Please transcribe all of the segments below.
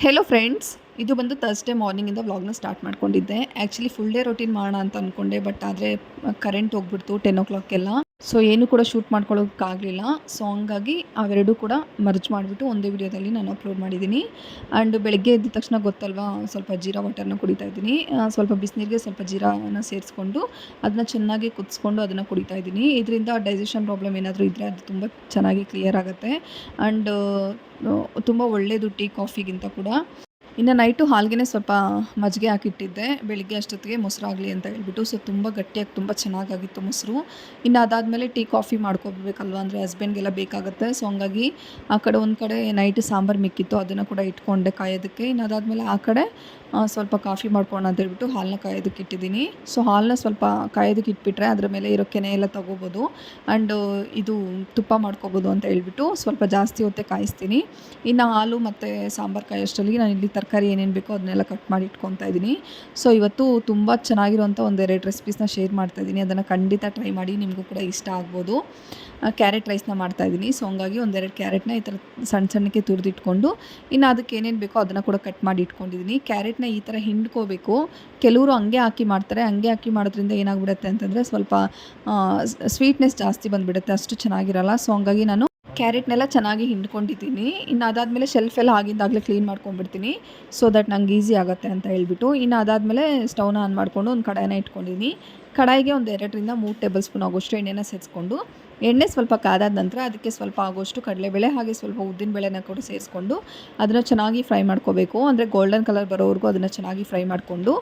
Hello friends ಇದು ಬಂದು Thursday ಮಾರ್ನಿಂಗಿಂದ ವ್ಲಾಗ್ನ ಸ್ಟಾರ್ಟ್ ಮಾಡ್ಕೊಂಡಿದ್ದೆ. ಆ್ಯಕ್ಚುಲಿ ಫುಲ್ ಡೇ ರೊಟೀನ್ ಮಾಡೋಣ ಅಂತ ಅಂದ್ಕೊಂಡೆ ಬಟ್ ಆದರೆ ಕರೆಂಟ್ ಹೋಗ್ಬಿಡ್ತು ಟೆನ್ ಓ ಕ್ಲಾಕ್ಗೆಲ್ಲ ಸೊ ಏನು ಕೂಡ ಶೂಟ್ ಮಾಡ್ಕೊಳ್ಳೋಕ್ಕಾಗಲಿಲ್ಲ. ಸೊ ಹಂಗಾಗಿ ಅವೆರಡೂ ಕೂಡ ಮರ್ಜ್ ಮಾಡಿಬಿಟ್ಟು ಒಂದೇ ವಿಡಿಯೋದಲ್ಲಿ ನಾನು ಅಪ್ಲೋಡ್ ಮಾಡಿದ್ದೀನಿ. ಆ್ಯಂಡ್ ಬೆಳಗ್ಗೆ ಎದ್ದ ತಕ್ಷಣ ಗೊತ್ತಲ್ವಾ, ಸ್ವಲ್ಪ ಜೀರಾ ವಾಟರ್ನ ಕುಡಿತಾ ಇದ್ದೀನಿ. ಸ್ವಲ್ಪ ಬಿಸಿನೀರಿಗೆ ಸ್ವಲ್ಪ ಜೀರಾನ ಸೇರಿಸ್ಕೊಂಡು ಅದನ್ನ ಚೆನ್ನಾಗಿ ಕುದಿಸ್ಕೊಂಡು ಅದನ್ನು ಕುಡಿತಾ ಇದ್ದೀನಿ. ಇದರಿಂದ ಡೈಜೆಷನ್ ಪ್ರಾಬ್ಲಮ್ ಏನಾದರೂ ಇದ್ದರೆ ಅದು ತುಂಬ ಚೆನ್ನಾಗಿ ಕ್ಲಿಯರ್ ಆಗುತ್ತೆ. ಆ್ಯಂಡ್ ತುಂಬ ಒಳ್ಳೆಯದು ಟೀ ಕಾಫಿಗಿಂತ ಕೂಡ. ಇನ್ನು ನೈಟು ಹಾಲ್ಗೆ ಸ್ವಲ್ಪ ಮಜ್ಜಿಗೆ ಹಾಕಿಟ್ಟಿದ್ದೆ. ಬೆಳಿಗ್ಗೆ ಅಷ್ಟೊತ್ತಿಗೆ ಮೊಸರಾಗಲಿ ಅಂತ ಹೇಳ್ಬಿಟ್ಟು ಸೊ ತುಂಬ ಗಟ್ಟಿಯಾಗಿ ತುಂಬ ಚೆನ್ನಾಗಾಗಿತ್ತು ಮೊಸರು. ಇನ್ನು ಅದಾದಮೇಲೆ ಟೀ, ಕಾಫಿ ಮಾಡ್ಕೊಬೇಕಲ್ವ? ಅಂದರೆ ಹಸ್ಬೆಂಡ್ಗೆಲ್ಲ ಬೇಕಾಗುತ್ತೆ. ಸೊ ಹಂಗಾಗಿ ಆ ಕಡೆ ಒಂದು ಕಡೆ ನೈಟ್ ಸಾಂಬಾರು ಮಿಕ್ಕಿತ್ತು, ಅದನ್ನು ಕೂಡ ಇಟ್ಕೊಂಡೆ ಕಾಯೋದಕ್ಕೆ. ಇನ್ನು ಅದಾದಮೇಲೆ ಆ ಕಡೆ ಸ್ವಲ್ಪ ಕಾಫಿ ಮಾಡ್ಕೊಳ್ಳೋಣ ಅಂತ ಹೇಳ್ಬಿಟ್ಟು ಹಾಲನ್ನ ಕಾಯೋದಕ್ಕೆ ಇಟ್ಟಿದ್ದೀನಿ. ಸೊ ಹಾಲನ್ನ ಸ್ವಲ್ಪ ಕಾಯೋದಕ್ಕೆ ಇಟ್ಬಿಟ್ರೆ ಅದ್ರ ಮೇಲೆ ಇರೋ ಕೆನೆ ಎಲ್ಲ ತಗೋಬೋದು. ಆ್ಯಂಡ್ ಇದು ತುಪ್ಪ ಮಾಡ್ಕೋಬೋದು ಅಂತ ಹೇಳ್ಬಿಟ್ಟು ಸ್ವಲ್ಪ ಜಾಸ್ತಿ ಹೊತ್ತೆ ಕಾಯಿಸ್ತೀನಿ. ಇನ್ನು ಹಾಲು ಮತ್ತು ಸಾಂಬಾರು ಕಾಯೋಷ್ಟರಲ್ಲಿ ನಾನು ಇಲ್ಲಿ ತರಕಾರಿ ಏನೇನು ಬೇಕೋ ಅದನ್ನೆಲ್ಲ ಕಟ್ ಮಾಡಿ ಇಟ್ಕೊತಾ ಇದ್ದೀನಿ. ಸೊ ಇವತ್ತು ತುಂಬ ಚೆನ್ನಾಗಿರುವಂಥ ಒಂದೆರಡು ರೆಸಿಪೀಸ್ನ ಶೇರ್ ಮಾಡ್ತಾ ಇದ್ದೀನಿ. ಅದನ್ನು ಖಂಡಿತ ಟ್ರೈ ಮಾಡಿ ನಿಮಗೂ ಕೂಡ ಇಷ್ಟ ಆಗ್ಬೋದು. ಕ್ಯಾರೆಟ್ ರೈಸ್ನ ಮಾಡ್ತಾ ಇದ್ದೀನಿ. ಸೊ ಹಂಗಾಗಿ ಒಂದೆರಡು ಕ್ಯಾರೆಟ್ನ ಈ ಥರ ಸಣ್ಣ ಸಣ್ಣಕ್ಕೆ ತುರಿದಿಟ್ಕೊಂಡು, ಇನ್ನು ಅದಕ್ಕೆ ಏನೇನು ಬೇಕೋ ಅದನ್ನು ಕೂಡ ಕಟ್ ಮಾಡಿ ಇಟ್ಕೊಂಡಿದ್ದೀನಿ. ಕ್ಯಾರೆಟ್ನ ಈ ಥರ ಹಿಂಡ್ಕೋಬೇಕು. ಕೆಲವರು ಹಂಗೆ ಹಾಕಿ ಮಾಡ್ತಾರೆ. ಹಂಗೆ ಹಾಕಿ ಮಾಡೋದ್ರಿಂದ ಏನಾಗ್ಬಿಡುತ್ತೆ ಅಂತಂದರೆ ಸ್ವಲ್ಪ ಸ್ವೀಟ್ನೆಸ್ ಜಾಸ್ತಿ ಬಂದುಬಿಡುತ್ತೆ. ಅಷ್ಟು ಚೆನ್ನಾಗಿರಲ್ಲ. ಸೊ ಹಂಗಾಗಿ ನಾನು ಕ್ಯಾರೆಟ್ನೆಲ್ಲ ಚೆನ್ನಾಗಿ ಹಿಂಡ್ಕೊಂಡಿದ್ದೀನಿ. ಇನ್ನು ಅದಾದಮೇಲೆ ಶೆಲ್ಫ್ ಎಲ್ಲ ಆಗಿಂದಾಗಲೇ ಕ್ಲೀನ್ ಮಾಡ್ಕೊಂಡ್ಬಿಡ್ತೀನಿ. ಸೊ ದಟ್ ನಂಗೆ ಈಸಿ ಆಗುತ್ತೆ ಅಂತ ಹೇಳ್ಬಿಟ್ಟು. ಇನ್ನು ಅದಾದಮೇಲೆ ಸ್ಟವ್ನ ಆನ್ ಮಾಡಿಕೊಂಡು ಒಂದು ಕಡಾಯಿನ ಇಟ್ಕೊಂಡಿದ್ದೀನಿ ಕಡಾಯಿಗೆ ಒಂದು ಎರಡರಿಂದ ಮೂರು ಟೇಬಲ್ ಸ್ಪೂನ್ ಆಗೋಷ್ಟು ಎಣ್ಣೆನ ಸೇರಿಸ್ಕೊಂಡು ಎಣ್ಣೆ ಸ್ವಲ್ಪ ಕಾದಾದ ನಂತರ ಅದಕ್ಕೆ ಸ್ವಲ್ಪ ಆಗೋಷ್ಟು ಕಡಲೆಬೇಳೆ ಹಾಗೆ ಸ್ವಲ್ಪ ಉದ್ದಿನಬೇಳೆನ ಕೂಡ ಸೇರಿಸ್ಕೊಂಡು ಅದನ್ನು ಚೆನ್ನಾಗಿ ಫ್ರೈ ಮಾಡ್ಕೋಬೇಕು. ಅಂದರೆ ಗೋಲ್ಡನ್ ಕಲರ್ ಬರೋವರೆಗೂ ಅದನ್ನು ಚೆನ್ನಾಗಿ ಫ್ರೈ ಮಾಡಿಕೊಂಡು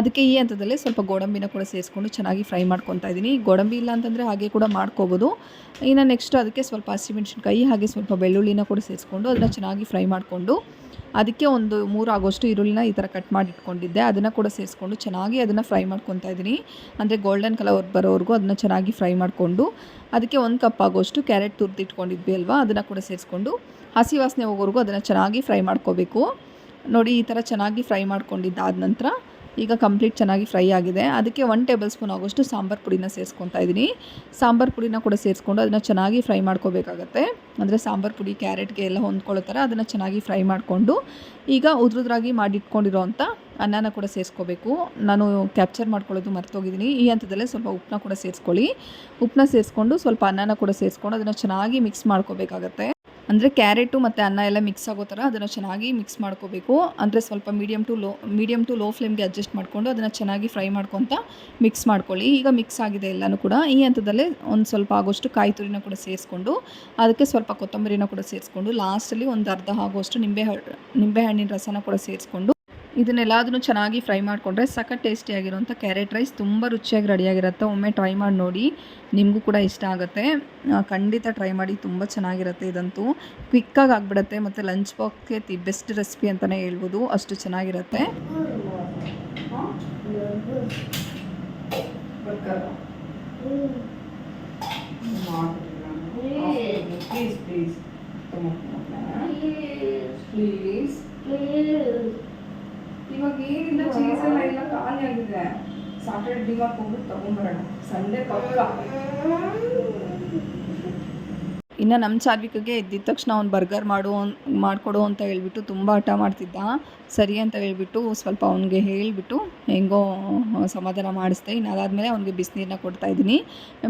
ಅದಕ್ಕೆ ಈ ಹಂತದಲ್ಲೇ ಸ್ವಲ್ಪ ಗೋಡಂಬಿನ ಕೂಡ ಸೇರಿಸ್ಕೊಂಡು ಚೆನ್ನಾಗಿ ಫ್ರೈ ಮಾಡ್ಕೊತಾ ಇದ್ದೀನಿ. ಗೋಡಂಬಿ ಇಲ್ಲ ಅಂತಂದರೆ ಹಾಗೆ ಕೂಡ ಮಾಡ್ಕೋಬೋದು. ಇನ್ನು ನೆಕ್ಸ್ಟ್ ಅದಕ್ಕೆ ಸ್ವಲ್ಪ ಹಸಿಮೆಣ್ಸಿನ್ಕಾಯಿ ಹಾಗೆ ಸ್ವಲ್ಪ ಬೆಳ್ಳುಳ್ಳಿನ ಕೂಡ ಸೇರಿಸ್ಕೊಂಡು ಅದನ್ನು ಚೆನ್ನಾಗಿ ಫ್ರೈ ಮಾಡಿಕೊಂಡು ಅದಕ್ಕೆ ಒಂದು ಮೂರು ಆಗೋಷ್ಟು ಈರುಳ್ಳಿನ ಈ ಥರ ಕಟ್ ಮಾಡಿ ಇಟ್ಕೊಂಡಿದ್ದೆ ಅದನ್ನು ಕೂಡ ಸೇರಿಸ್ಕೊಂಡು ಚೆನ್ನಾಗಿ ಅದನ್ನು ಫ್ರೈ ಮಾಡ್ಕೊತಾ ಇದ್ದೀನಿ. ಅಂದರೆ ಗೋಲ್ಡನ್ ಕಲರ್ ಬರೋವರೆಗೂ ಅದನ್ನು ಚೆನ್ನಾಗಿ ಫ್ರೈ ಮಾಡಿಕೊಂಡು, ಅದಕ್ಕೆ ಒಂದು ಕಪ್ ಆಗೋಷ್ಟು ಕ್ಯಾರೆಟ್ ತುರ್ದು ಇಟ್ಕೊಂಡಿದ್ವಿ ಅಲ್ವಾ? ಅದನ್ನು ಕೂಡ ಸೇರಿಸ್ಕೊಂಡು ಹಸಿ ವಾಸನೆ ಹೋಗೋವರೆಗೂ ಅದನ್ನು ಚೆನ್ನಾಗಿ ಫ್ರೈ ಮಾಡ್ಕೋಬೇಕು. ನೋಡಿ ಈ ಥರ ಚೆನ್ನಾಗಿ ಫ್ರೈ ಮಾಡ್ಕೊಂಡಿದ್ದಾದ ನಂತರ ಈಗ ಕಂಪ್ಲೀಟ್ ಚೆನ್ನಾಗಿ ಫ್ರೈ ಆಗಿದೆ. ಅದಕ್ಕೆ ಒನ್ ಟೇಬಲ್ ಸ್ಪೂನ್ ಆಗೋಷ್ಟು ಸಾಂಬಾರು ಪುಡಿನ ಸೇರಿಸ್ಕೊತಾ ಇದ್ದೀನಿ ಸಾಂಬಾರು ಪುಡಿನ ಕೂಡ ಸೇರಿಸ್ಕೊಂಡು ಅದನ್ನು ಚೆನ್ನಾಗಿ ಫ್ರೈ ಮಾಡ್ಕೋಬೇಕಾಗತ್ತೆ. ಅಂದರೆ ಸಾಂಬಾರು ಪುಡಿ ಕ್ಯಾರೆಟ್ಗೆ ಎಲ್ಲ ಹೊಂದ್ಕೊಳ್ಳೋ ಥರ ಅದನ್ನು ಚೆನ್ನಾಗಿ ಫ್ರೈ ಮಾಡಿಕೊಂಡು ಈಗ ಉದ್ರದ್ರಾಗಿ ಮಾಡಿಟ್ಕೊಂಡಿರೋ ಅಂಥ ಅನ್ನನ ಕೂಡ ಸೇರಿಸ್ಕೋಬೇಕು. ನಾನು ಕ್ಯಾಪ್ಚರ್ ಮಾಡ್ಕೊಳ್ಳೋದು ಮರ್ತೋಗಿದ್ದೀನಿ ಈ ಹಂತದಲ್ಲೇ ಸ್ವಲ್ಪ ಉಪ್ಪನ್ನ ಕೂಡ ಸೇರಿಸ್ಕೊಳ್ಳಿ. ಉಪ್ಪನ್ನ ಸೇರಿಸ್ಕೊಂಡು ಸ್ವಲ್ಪ ಅನ್ನನ ಕೂಡ ಸೇರಿಸ್ಕೊಂಡು ಅದನ್ನು ಚೆನ್ನಾಗಿ ಮಿಕ್ಸ್ ಮಾಡ್ಕೋಬೇಕಾಗತ್ತೆ. ಅಂದರೆ ಕ್ಯಾರೆಟು ಮತ್ತು ಅನ್ನ ಎಲ್ಲ ಮಿಕ್ಸ್ ಆಗೋ ಥರ ಅದನ್ನು ಚೆನ್ನಾಗಿ ಮಿಕ್ಸ್ ಮಾಡ್ಕೋಬೇಕು. ಅಂದರೆ ಸ್ವಲ್ಪ medium to low medium to low ಫ್ಲೇಮ್ಗೆ adjust ಮಾಡಿಕೊಂಡು ಅದನ್ನು ಚೆನ್ನಾಗಿ ಫ್ರೈ ಮಾಡ್ಕೊತ ಮಿಕ್ಸ್ ಮಾಡ್ಕೊಳ್ಳಿ. ಈಗ ಮಿಕ್ಸ್ ಆಗಿದೆ ಎಲ್ಲನೂ ಕೂಡ. ಈ ಹಂತದಲ್ಲೇ ಒಂದು ಸ್ವಲ್ಪ ಆಗೋಷ್ಟು ಕಾಯಿ ತುರಿನ ಕೂಡ ಸೇರಿಸ್ಕೊಂಡು, ಅದಕ್ಕೆ ಸ್ವಲ್ಪ ಕೊತ್ತಂಬರಿನ ಕೂಡ ಸೇರಿಸ್ಕೊಂಡು ಲಾಸ್ಟಲ್ಲಿ ಒಂದು ಅರ್ಧ ಆಗೋಷ್ಟು ನಿಂಬೆ ನಿಂಬೆಹಣ್ಣಿನ ನಿಂಬೆ ಹಣ್ಣಿನ ರಸನ ಕೂಡ ಸೇರಿಸ್ಕೊಂಡು ಇದನ್ನೆಲ್ಲದನ್ನು ಚೆನ್ನಾಗಿ ಫ್ರೈ ಮಾಡಿಕೊಂಡ್ರೆ ಸಖತ್ ಟೇಸ್ಟಿಯಾಗಿರುವಂಥ ಕ್ಯಾರೆಟ್ ರೈಸ್ ತುಂಬ ರುಚಿಯಾಗಿ ರೆಡಿಯಾಗಿರುತ್ತೆ ಒಮ್ಮೆ ಟ್ರೈ ಮಾಡಿ ನೋಡಿ ನಿಮಗೂ ಕೂಡ ಇಷ್ಟ ಆಗುತ್ತೆ. ಖಂಡಿತ ಟ್ರೈ ಮಾಡಿ ತುಂಬ ಚೆನ್ನಾಗಿರುತ್ತೆ ಇದಂತೂ. ಕ್ವಿಕ್ಕಾಗಿ ಆಗಿಬಿಡುತ್ತೆ ಮತ್ತು ಲಂಚ್ ಬಾಕ್ಸ್ಗೆ ದಿ ಬೆಸ್ಟ್ ರೆಸಿಪಿ ಅಂತಲೇ ಹೇಳ್ಬೋದು. ಅಷ್ಟು ಚೆನ್ನಾಗಿರುತ್ತೆ. ಪ್ಲೀಸ್ ಪ್ಲೀಸ್ ಪ್ಲೀಸ್ ಇವಾಗ ಏನಿಲ್ಲ ಚೀಸ್ ಎಲ್ಲ ಇಲ್ಲ ಖಾಲಿ ಆಗಿದೆ ಸಾಟರ್ಡೆ ಡಿಮಾರ್ಕ್ ಹೋಗ್ಬಿಟ್ಟು ತಗೊಂಡ್ಬರೋಣ. ಸಂಡೆ ಪಕ್ಕ. ಇನ್ನು ನಮ್ಮ ಚಾರ್ವಿಕಗೆ ಎದ್ದಿದ ತಕ್ಷಣ ಅವ್ನು ಬರ್ಗರ್ ಮಾಡು, ಮಾಡಿಕೊಡು ಅಂತ ಹೇಳ್ಬಿಟ್ಟು ತುಂಬ ಹಠ ಮಾಡ್ತಿದ್ದ. ಸರಿ ಅಂತ ಹೇಳ್ಬಿಟ್ಟು ಸ್ವಲ್ಪ ಅವನಿಗೆ ಹೇಳಿಬಿಟ್ಟು ಹೆಂಗೋ ಸಮಾಧಾನ ಮಾಡಿಸ್ದೆ. ಇನ್ನು ಅದಾದಮೇಲೆ ಅವ್ನಿಗೆ ಬಿಸಿನೀರನ್ನ ಕೊಡ್ತಾ ಇದ್ದೀನಿ.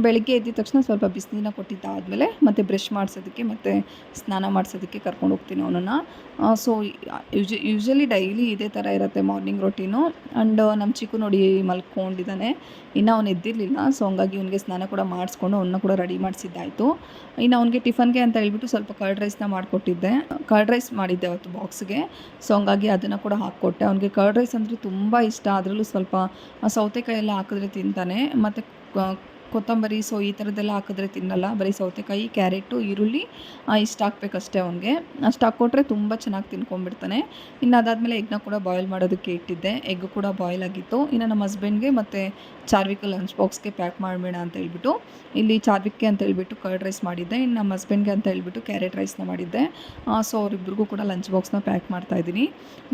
ಬೆಳಗ್ಗೆ ಎದ್ದಿದ ತಕ್ಷಣ ಸ್ವಲ್ಪ ಬಿಸಿನೀರನ್ನ ಕೊಟ್ಟಿದ್ದಾದಮೇಲೆ ಮತ್ತೆ ಬ್ರಷ್ ಮಾಡಿಸೋದಕ್ಕೆ ಮತ್ತು ಸ್ನಾನ ಮಾಡಿಸೋದಕ್ಕೆ ಕರ್ಕೊಂಡು ಹೋಗ್ತೀನಿ ಅವನನ್ನು. ಸೊ ಯೂಜ ಡೈಲಿ ಇದೇ ಥರ ಇರುತ್ತೆ ಮಾರ್ನಿಂಗ್ ರೊಟೀನು. ಆ್ಯಂಡ್ ನಮ್ಮ ಚಿಕ್ಕು ನೋಡಿ ಮಲ್ಕೊಂಡಿದ್ದಾನೆ. ಇನ್ನು ಅವ್ನು ಎದ್ದಿರಲಿಲ್ಲ ಸೊ ಹಂಗಾಗಿ ಅವನಿಗೆ ಸ್ನಾನ ಕೂಡ ಮಾಡಿಸ್ಕೊಂಡು ಅವನ್ನ ಕೂಡ ರೆಡಿ ಮಾಡಿಸಿದ್ದಾಯಿತು. ಇನ್ನು ಅವನಿಗೆ ಟಿಫನ್ಗೆ ಅಂತ ಹೇಳ್ಬಿಟ್ಟು ಸ್ವಲ್ಪ ಕರ್ಡ್ ರೈಸ್ನ ಮಾಡಿಕೊಟ್ಟಿದ್ದೆ. ಕರ್ಡ್ ರೈಸ್ ಮಾಡಿದ್ದೆ ಅವತ್ತು ಬಾಕ್ಸ್ಗೆ. ಸೊ ಹಂಗಾಗಿ ಅದನ್ನು ಕೂಡ ಹಾಕ್ಕೊಟ್ಟೆ. ಅವನಿಗೆ ಕರ್ಡ್ ರೈಸ್ ಅಂದರೆ ತುಂಬ ಇಷ್ಟ. ಅದರಲ್ಲೂ ಸ್ವಲ್ಪ ಸೌತೆಕಾಯಿ ಎಲ್ಲ ಹಾಕಿದ್ರೆ ತಿಂತಾನೆ. ಮತ್ತು ಕೊತ್ತಂಬರಿ, ಸೊ ಈ ಥರದ್ದೆಲ್ಲ ಹಾಕಿದ್ರೆ ತಿನ್ನಲ್ಲ. ಬರೀ ಸೌತೆಕಾಯಿ, ಕ್ಯಾರೆಟು, ಈರುಳ್ಳಿ ಇಷ್ಟು ಹಾಕ್ಬೇಕಷ್ಟೇ ಅವನಿಗೆ. ಅಷ್ಟು ಹಾಕ್ಕೊಟ್ರೆ ತುಂಬ ಚೆನ್ನಾಗಿ ತಿನ್ಕೊಂಡ್ಬಿಡ್ತಾನೆ. ಇನ್ನು ಅದಾದಮೇಲೆ ಎಗ್ನ ಕೂಡ ಬಾಯ್ಲ್ ಮಾಡೋದಕ್ಕೆ ಇಟ್ಟಿದ್ದೆ. ಎಗ್ ಕೂಡ ಬಾಯ್ಲ್ ಆಗಿತ್ತು. ಇನ್ನು ನಮ್ಮ ಹಸ್ಬೆಂಡ್ಗೆ ಮತ್ತು ಚಾರ್ವಿಕ್ ಲಂಚ್ ಬಾಕ್ಸ್ಗೆ ಪ್ಯಾಕ್ ಮಾಡಬೇಡ ಅಂತ ಹೇಳ್ಬಿಟ್ಟು, ಇಲ್ಲಿ ಚಾರ್ವಿಕ್ಗೆ ಅಂತ ಹೇಳ್ಬಿಟ್ಟು ಕರ್ಡ್ ರೈಸ್ ಮಾಡಿದ್ದೆ. ಇನ್ನು ನಮ್ಮ ಹಸ್ಬೆಂಡ್ಗೆ ಅಂತ ಹೇಳ್ಬಿಟ್ಟು ಕ್ಯಾರೆಟ್ ರೈಸ್ನ ಮಾಡಿದ್ದೆ. ಸೊ ಅವರಿಬ್ಬರಿಗೂ ಕೂಡ ಲಂಚ್ ಬಾಕ್ಸ್ನ ಪ್ಯಾಕ್ ಮಾಡ್ತಾಯಿದ್ದೀನಿ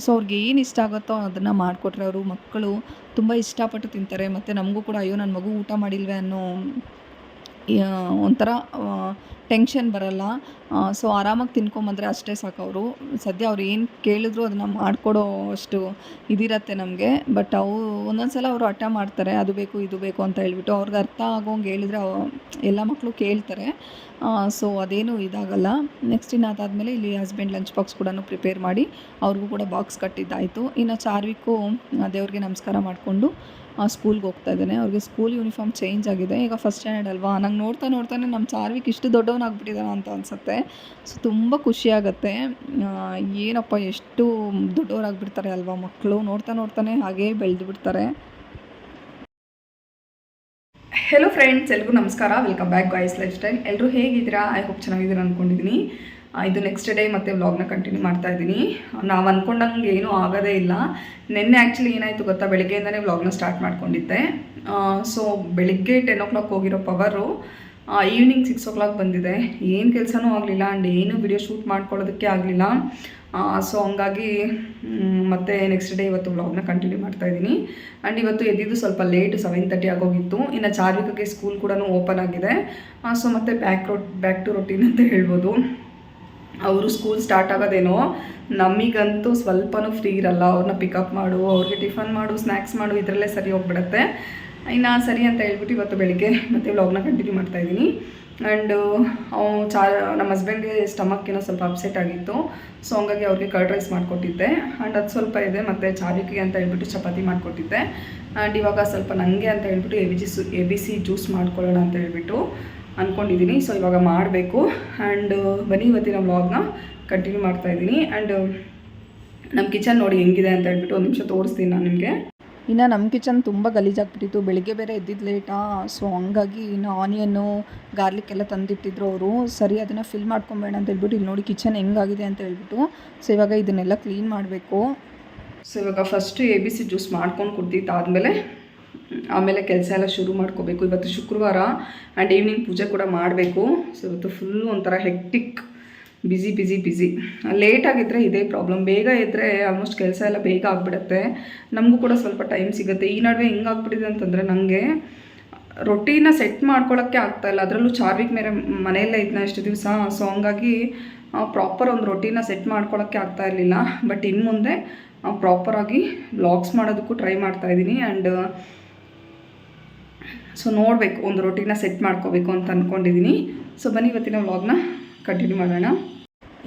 ಸೊ ಅವ್ರಿಗೆ ಏನು ಇಷ್ಟ ಆಗುತ್ತೋ ಅದನ್ನು ಮಾಡಿಕೊಟ್ರೆ ಅವರು ಮಕ್ಕಳು ತುಂಬ ಇಷ್ಟಪಟ್ಟು ತಿಂತಾರೆ. ಮತ್ತು ನಮಗೂ ಕೂಡ, ಅಯ್ಯೋ ನನ್ನ ಮಗು ಊಟ ಮಾಡಿಲ್ವೇ ಅನ್ನೋ ಒಂಥರ ಟೆನ್ಷನ್ ಬರಲ್ಲ. ಸೊ ಆರಾಮಾಗಿ ತಿನ್ಕೊಂಬಂದರೆ ಅಷ್ಟೇ ಸಾಕು ಅವರು. ಸದ್ಯ ಅವ್ರು ಏನು ಕೇಳಿದ್ರು ಅದನ್ನು ಮಾಡಿಕೊಡೋ ಅಷ್ಟು ಇದಿರತ್ತೆ ನಮಗೆ. ಬಟ್ ಅವು ಒಂದೊಂದು ಸಲ ಅವರು ಹಠ ಮಾಡ್ತಾರೆ, ಅದು ಬೇಕು, ಇದು ಬೇಕು ಅಂತ ಹೇಳ್ಬಿಟ್ಟು ಅವ್ರಿಗೆ ಅರ್ಥ ಆಗೋಂಗೆ ಹೇಳಿದ್ರೆ ಎಲ್ಲ ಮಕ್ಕಳು ಕೇಳ್ತಾರೆ. ಸೊ ಅದೇನು ಇದಾಗಲ್ಲ. ನೆಕ್ಸ್ಟ್ ಇನ್ನು ಅದಾದಮೇಲೆ ಇಲ್ಲಿ ಹಸ್ಬೆಂಡ್ ಲಂಚ್ ಬಾಕ್ಸ್ ಕೂಡ ಪ್ರಿಪೇರ್ ಮಾಡಿ ಅವ್ರಿಗೂ ಕೂಡ ಬಾಕ್ಸ್ ಕಟ್ಟಿದ್ದಾಯಿತು. ಇನ್ನು ಚಾರ್ವಿಕ್ಕು ದೇವ್ರಿಗೆ ನಮಸ್ಕಾರ ಮಾಡಿಕೊಂಡು ಸ್ಕೂಲ್ಗೆ ಹೋಗ್ತಾ ಇದ್ದಾನೆ. ಅವ್ರಿಗೆ ಸ್ಕೂಲ್ ಯೂನಿಫಾರ್ಮ್ ಚೇಂಜ್ ಆಗಿದೆ. ಈಗ ಫಸ್ಟ್ ಸ್ಟ್ಯಾಂಡರ್ಡ್ ಅಲ್ವಾ? ನಂಗೆ ನೋಡ್ತಾ ನೋಡ್ತಾನೆ ನಮ್ಮ ಚಾರ್ವಿಕ್ ಇಷ್ಟು ದೊಡ್ಡವನಾಗ್ಬಿಟ್ಟಿದ್ದಾನ ಅಂತ ಅನಿಸುತ್ತೆ. ಸೊ ತುಂಬ ಖುಷಿಯಾಗತ್ತೆ ಏನಪ್ಪ, ಎಷ್ಟು ದೊಡ್ಡವರಾಗ್ಬಿಡ್ತಾರೆ ಅಲ್ವಾ ಮಕ್ಕಳು ನೋಡ್ತಾ ನೋಡ್ತಾನೆ ಹಾಗೇ ಬೆಳೆದು ಬಿಡ್ತಾರೆ ಹೆಲೋ ಫ್ರೆಂಡ್ಸ್ ಎಲ್ರಿಗೂ ನಮಸ್ಕಾರ. Welcome back guys lifestyle ಎಲ್ಲರೂ ಹೇಗಿದ್ದೀರಾ? ಐ ಹೋಪ್ ಚೆನ್ನಾಗಿದ್ದೀರಾ ಅಂದ್ಕೊಂಡಿದ್ದೀನಿ ಇದು ನೆಕ್ಸ್ಟ್ ಡೇ ಮತ್ತೆ ವ್ಲಾಗ್ನ ಕಂಟಿನ್ಯೂ ಮಾಡ್ತಾ ಇದ್ದೀನಿ. ನಾವು ಅಂದ್ಕೊಂಡಂಗೆ ಏನೂ ಆಗೋದೇ ಇಲ್ಲ. ನಿನ್ನೆ ಆ್ಯಕ್ಚುಲಿ ಏನಾಯಿತು ಗೊತ್ತಾ? ಬೆಳಗ್ಗೆಯಿಂದನೇ ವ್ಲಾಗ್ನ ಸ್ಟಾರ್ಟ್ ಮಾಡ್ಕೊಂಡಿದ್ದೆ. ಸೊ ಬೆಳಿಗ್ಗೆ ಟೆನ್ ಓ ಕ್ಲಾಕ್ ಹೋಗಿರೋ power evening six o'clock ಬಂದಿದೆ. ಏನು ಕೆಲಸನೂ ಆಗಲಿಲ್ಲ ಆ್ಯಂಡ್ ಏನು ವಿಡಿಯೋ ಶೂಟ್ ಮಾಡ್ಕೊಳ್ಳೋದಕ್ಕೆ ಆಗಲಿಲ್ಲ. ಸೊ ಹಂಗಾಗಿ ಮತ್ತೆ ನೆಕ್ಸ್ಟ್ ಡೇ ಇವತ್ತು ವ್ಲಾಗ್ನ ಕಂಟಿನ್ಯೂ ಮಾಡ್ತಾ ಇದ್ದೀನಿ. ಆ್ಯಂಡ್ ಇವತ್ತು ಎದ್ದಿದ್ದು ಸ್ವಲ್ಪ ಲೇಟ್ ಸೆವೆನ್ ತರ್ಟಿ ಆಗೋಗಿತ್ತು. ಇನ್ನು ಚಾರ್ವಿಕಕ್ಕೆ ಸ್ಕೂಲ್ ಕೂಡ ಓಪನ್ ಆಗಿದೆ. ಸೊ ಮತ್ತೆ back rote back to routine ಅಂತ ಹೇಳ್ಬೋದು. ಅವರು ಸ್ಕೂಲ್ ಸ್ಟಾರ್ಟ್ ಆಗೋದೇನೋ, ನಮಗಂತೂ ಸ್ವಲ್ಪನೂ ಫ್ರೀ ಇರಲ್ಲ. ಅವ್ರನ್ನ ಪಿಕಪ್ ಮಾಡು, ಅವ್ರಿಗೆ ಟಿಫನ್ ಮಾಡು ಸ್ನ್ಯಾಕ್ಸ್ ಮಾಡು, ಇದರಲ್ಲೇ ಸರಿ ಹೋಗ್ಬಿಡತ್ತೆ. ಇನ್ನು ಸರಿ ಅಂತ ಹೇಳ್ಬಿಟ್ಟು ಇವತ್ತು ಬೆಳಿಗ್ಗೆ ಮತ್ತೆ ವ್ಲಾಗ್ನ ಕಂಟಿನ್ಯೂ ಮಾಡ್ತಾ ಇದ್ದೀನಿ. ಆ್ಯಂಡ್ ಅವ್ನು ಚಾ ನಮ್ಮ ಹಸ್ಬೆಂಡ್ಗೆ ಸ್ಟಮಕ್ ಏನೋ ಸ್ವಲ್ಪ ಅಪ್ಸೆಟ್ ಆಗಿತ್ತು. ಸೊ ಹಂಗಾಗಿ ಅವ್ರಿಗೆ ಕರ್ಡ್ ರೈಸ್ ಮಾಡಿಕೊಟ್ಟಿದ್ದೆ. ಆ್ಯಂಡ್ ಅದು ಸ್ವಲ್ಪ ಇದೆ, ಮತ್ತು ಚಾವಿಕಿಗೆ ಅಂತ ಹೇಳ್ಬಿಟ್ಟು ಚಪಾತಿ ಮಾಡಿಕೊಟ್ಟಿದ್ದೆ. ಆ್ಯಂಡ್ ಇವಾಗ ಸ್ವಲ್ಪ ನನಗೆ ಅಂತ ಹೇಳ್ಬಿಟ್ಟು A B G A B C juice ಮಾಡ್ಕೊಳ್ಳೋಣ ಅಂತ ಹೇಳ್ಬಿಟ್ಟು ಅಂದ್ಕೊಂಡಿದ್ದೀನಿ ಸೊ ಇವಾಗ ಮಾಡಬೇಕು. ಆ್ಯಂಡ್ ಬನ್ನಿ ಇವತ್ತಿನ ವ್ಲಾಗ್ನ ಕಂಟಿನ್ಯೂ ಮಾಡ್ತಾ ಇದ್ದೀನಿ. ಆ್ಯಂಡ್ ನಮ್ಮ ಕಿಚನ್ ನೋಡಿ ಹೆಂಗಿದೆ ಅಂತ ಹೇಳ್ಬಿಟ್ಟು ಒಂದು ನಿಮಿಷ ತೋರಿಸ್ತೀನಿ ನಾನು ನಿಮಗೆ. ಇನ್ನು ನಮ್ಮ ಕಿಚನ್ ತುಂಬ ಗಲೀಜಾಗ್ಬಿಟ್ಟಿತ್ತು. ಬೆಳಿಗ್ಗೆ ಬೇರೆ ಎದ್ದಿದ್ದು ಲೇಟಾ ಸೊ ಹಂಗಾಗಿ ಇನ್ನು ಆನಿಯನ್ನು ಗಾರ್ಲಿಕ್ ಎಲ್ಲ ತಂದಿಟ್ಟಿದ್ರು ಅವರು. ಸರಿ, ಅದನ್ನು ಫಿಲ್ ಮಾಡ್ಕೊಬೇಡ ಅಂತ ಹೇಳ್ಬಿಟ್ಟು ಇಲ್ಲಿ ನೋಡಿ ಕಿಚನ್ ಹೆಂಗಾಗಿದೆ ಅಂತ ಹೇಳ್ಬಿಟ್ಟು. ಸೊ ಇವಾಗ ಇದನ್ನೆಲ್ಲ ಕ್ಲೀನ್ ಮಾಡಬೇಕು. ಸೊ ಇವಾಗ first A B C juice ಮಾಡ್ಕೊಂಡು ಕುಡ್ದಿದ್ದಾದಮೇಲೆ ಆಮೇಲೆ ಕೆಲಸ ಎಲ್ಲ ಶುರು ಮಾಡ್ಕೋಬೇಕು. ಇವತ್ತು ಶುಕ್ರವಾರ ಆ್ಯಂಡ್ ಈವ್ನಿಂಗ್ ಪೂಜೆ ಕೂಡ ಮಾಡಬೇಕು. ಸೊ ಇವತ್ತು ಫುಲ್ ಒಂಥರ ಹೆಕ್ಟಿಕ್ ಬ್ಯುಸಿ ಬ್ಯುಸಿ ಬ್ಯುಸಿ ಲೇಟಾಗಿದ್ದರೆ ಇದೇ ಪ್ರಾಬ್ಲಮ್ ಬೇಗ ಇದ್ದರೆ ಆಲ್ಮೋಸ್ಟ್ ಕೆಲಸ ಎಲ್ಲ ಬೇಗ ಆಗಿಬಿಡುತ್ತೆ. ನಮಗೂ ಕೂಡ ಸ್ವಲ್ಪ ಟೈಮ್ ಸಿಗುತ್ತೆ. ಈ ನಡುವೆ ಹೆಂಗಾಗ್ಬಿಟ್ಟಿದೆ ಅಂತಂದರೆ ನನಗೆ ರೊಟ್ಟಿನ ಸೆಟ್ ಮಾಡ್ಕೊಳ್ಳೋಕ್ಕೆ ಇಲ್ಲ. ಅದರಲ್ಲೂ ಚಾರ್ವಿಕ್ ಮೇಲೆ ಮನೆಯಲ್ಲೇ ಇದ್ನ ಇಷ್ಟು ದಿವಸ. ಸೊ ಹಂಗಾಗಿ ಪ್ರಾಪರ್ ಒಂದು ರೊಟೀನ ಸೆಟ್ ಮಾಡ್ಕೊಳ್ಳೋಕ್ಕೆ ಆಗ್ತಾ ಇರಲಿಲ್ಲ. ಬಟ್ ಇನ್ನು ಮುಂದೆ ಪ್ರಾಪರಾಗಿ ವ್ಲಾಗ್ಸ್ ಮಾಡೋದಕ್ಕೂ ಟ್ರೈ ಮಾಡ್ತಾ ಇದ್ದೀನಿ. ಆ್ಯಂಡ್ ಸೊ ನೋಡಬೇಕು, ಒಂದು ರೊಟ್ಟಿನ ಸೆಟ್ ಮಾಡ್ಕೋಬೇಕು ಅಂತ ಅಂದ್ಕೊಂಡಿದ್ದೀನಿ ಸೊ ಬನ್ನಿ ಇವತ್ತಿನ ವ್ಲಾಗ್ನ ಕಂಟಿನ್ಯೂ ಮಾಡೋಣ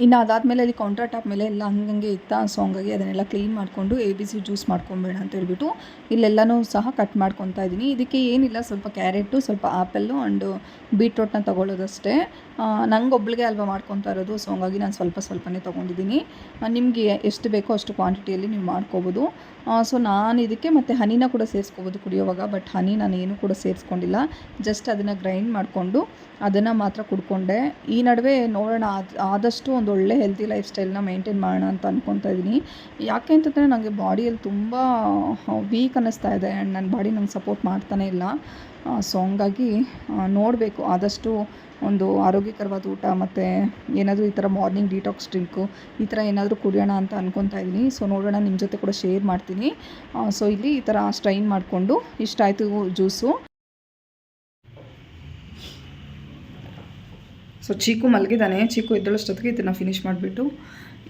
ಇನ್ನು ಅದಾದಮೇಲೆ ಅಲ್ಲಿ ಕೌಂಟರ್ ಟಾಪ್ ಮೇಲೆ ಎಲ್ಲ ಹಂಗಂಗೆ ಇತ್ತ? ಸೊ ಹಂಗಾಗಿ ಅದನ್ನೆಲ್ಲ ಕ್ಲೀನ್ ಮಾಡಿಕೊಂಡು ಎ ಬಿ ಸಿ ಜ್ಯೂಸ್ ಮಾಡ್ಕೊಬೇಡ ಅಂತ ಹೇಳ್ಬಿಟ್ಟು ಇಲ್ಲೆಲ್ಲನೂ ಸಹ ಕಟ್ ಮಾಡ್ಕೊತಾ ಇದ್ದೀನಿ. ಇದಕ್ಕೆ ಏನಿಲ್ಲ, ಸ್ವಲ್ಪ ಕ್ಯಾರೆಟು, ಸ್ವಲ್ಪ ಆ್ಯಪಲ್ಲು ಆ್ಯಂಡ್ ಬೀಟ್ರೋಟ್ನ ತೊಗೊಳ್ಳೋದಷ್ಟೇ. ನಂಗೆ ಒಬ್ಳಿಗೆ ಅಲ್ವಾ ಮಾಡ್ಕೊತಾ ಇರೋದು? ಸೊ ಹಂಗಾಗಿ ನಾನು ಸ್ವಲ್ಪ ಸ್ವಲ್ಪನೇ ತೊಗೊಂಡಿದ್ದೀನಿ. ನಿಮಗೆ ಎಷ್ಟು ಬೇಕೋ ಅಷ್ಟು ಕ್ವಾಂಟಿಟಿಯಲ್ಲಿ ನೀವು ಮಾಡ್ಕೋಬೋದು. ಸೊ ನಾನು ಇದಕ್ಕೆ ಮತ್ತು ಹನಿನ ಕೂಡ ಸೇರಿಸ್ಕೋಬೋದು ಕುಡಿಯೋವಾಗ. ಬಟ್ ಹನಿ ನಾನು ಏನೂ ಕೂಡ ಸೇರಿಸ್ಕೊಂಡಿಲ್ಲ. ಜಸ್ಟ್ ಅದನ್ನು ಗ್ರೈಂಡ್ ಮಾಡಿಕೊಂಡು ಅದನ್ನು ಮಾತ್ರ ಕುಡ್ಕೊಂಡೆ. ಈ ನಡುವೆ ನೋಡೋಣ ಆದಷ್ಟು ಆದಷ್ಟು ಒಂದು ಒಳ್ಳೆ ಹೆಲ್ತಿ ಲೈಫ್ ಸ್ಟೈಲ್ನ ಮೇಂಟೈನ್ ಮಾಡೋಣ ಅಂತ ಅಂದ್ಕೊತಾ ಇದ್ದೀನಿ ಯಾಕೆ ಅಂತಂದರೆ ನನಗೆ ಬಾಡಿಯಲ್ಲಿ ತುಂಬ ವೀಕ್ ಅನ್ನಿಸ್ತಾ ಇದೆ ಆ್ಯಂಡ್ ನನ್ನ ಬಾಡಿ ನಂಗೆ ಸಪೋರ್ಟ್ ಮಾಡ್ತಾನೇ ಇಲ್ಲ. ಸೊ ಹಂಗಾಗಿ ನೋಡಬೇಕು. ಆದಷ್ಟು ಒಂದು ಆರೋಗ್ಯಕರವಾದ ಊಟ ಮತ್ತು ಏನಾದರೂ ಈ ಥರ ಮಾರ್ನಿಂಗ್ ಡಿಟಾಕ್ಸ್ ಡ್ರಿಂಕು ಈ ಥರ ಏನಾದರೂ ಕುಡಿಯೋಣ ಅಂತ ಅಂದ್ಕೊತಾ ಇದ್ದೀನಿ ಸೊ ನೋಡೋಣ ನಿಮ್ಮ ಜೊತೆ ಕೂಡ ಶೇರ್ ಮಾಡ್ತೀನಿ. ಸೊ ಇಲ್ಲಿ ಈ ಥರ ಸ್ಟ್ರೈನ್ ಮಾಡಿಕೊಂಡು ಇಷ್ಟ ಆಯಿತು ಜ್ಯೂಸು ಸೊ ಚೀಕು ಮಲಗಿದ್ದಾನೆ ಚೀಕು ಎದ್ದಳಷ್ಟೊತ್ತಿಗೆ ಇದನ್ನು ಫಿನಿಶ್ ಮಾಡಿಬಿಟ್ಟು